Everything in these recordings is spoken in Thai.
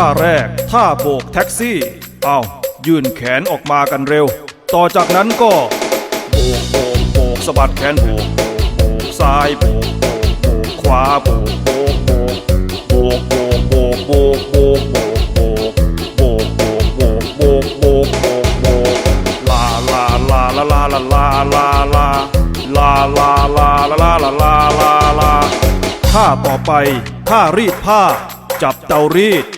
ท่าแรก ท่าโบกแท็กซี่ เอายื่นแขนออกมากันเร็ว ต่อจากนั้นก็ โบกโบกโบกสะบัดแขนโบกโบกโบกซ้ายโบกโบกโบกขวาโบกโบกโบกโบกโบกโบกโบกโบกโบกโบกโบกโบกโบกโบกโบกโบกโบกลาลาลาลาลาลาลาลาลาลาลาลาลาลาลาลาลาลาท่าต่อไปท่ารีดผ้า จับเตารีด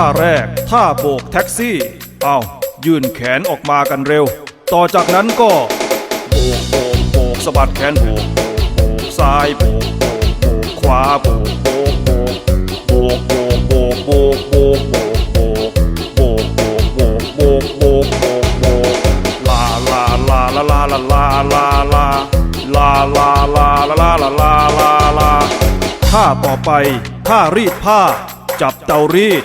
ท่าแรก ท่าโบกแท็กซี่ เอายื่นแขนออกมากันเร็ว ต่อจากนั้นก็ โบกโบกโบกสะบัดแขนโบกโบกโบกซ้ายโบกโบกโบกขวาโบกโบกโบกโบกโบกโบกโบกโบกโบกโบกโบกโบกโบกโบกโบกโบกโบกลาลาลาลาลาลาลาลาลาลาลาลาลาลาลาลาลาลาท่าต่อไปท่ารีดผ้า จับเตารีด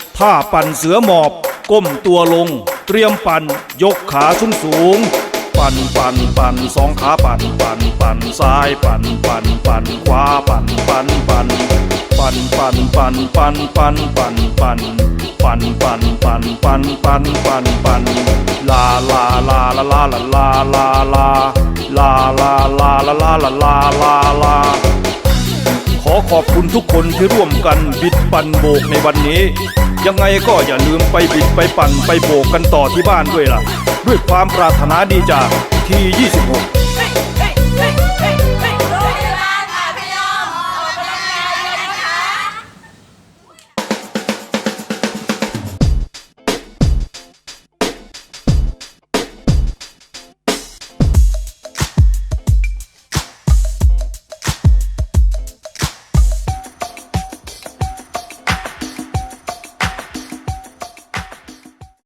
ท่าปั่นเสือหมอบ ก้มตัวลง เตรียมปั่น ยกขาสูงสูง ปั่นปั่นปั่นสองขาปั่นปั่นปั่นซ้ายปั่นปั่นปั่นขวาปั่นปั่นปั่นปั่นปั่นปั่นปั่นปั่นปั่นปั่นปั่นปั่นปั่นปั่นปั่นปั่นปั่นลาลาลาลาลาลาลาลาลาลาลาลาลาลาลาลาลาลาขอขอบคุณทุกคนที่ร่วมกันบิดปั่นโบกในวันนี้ ยังไงก็อย่าลืมไปบิดไปปั่นไปโบกกันต่อที่บ้านด้วยล่ะ ด้วยความปรารถนาดีจากที 26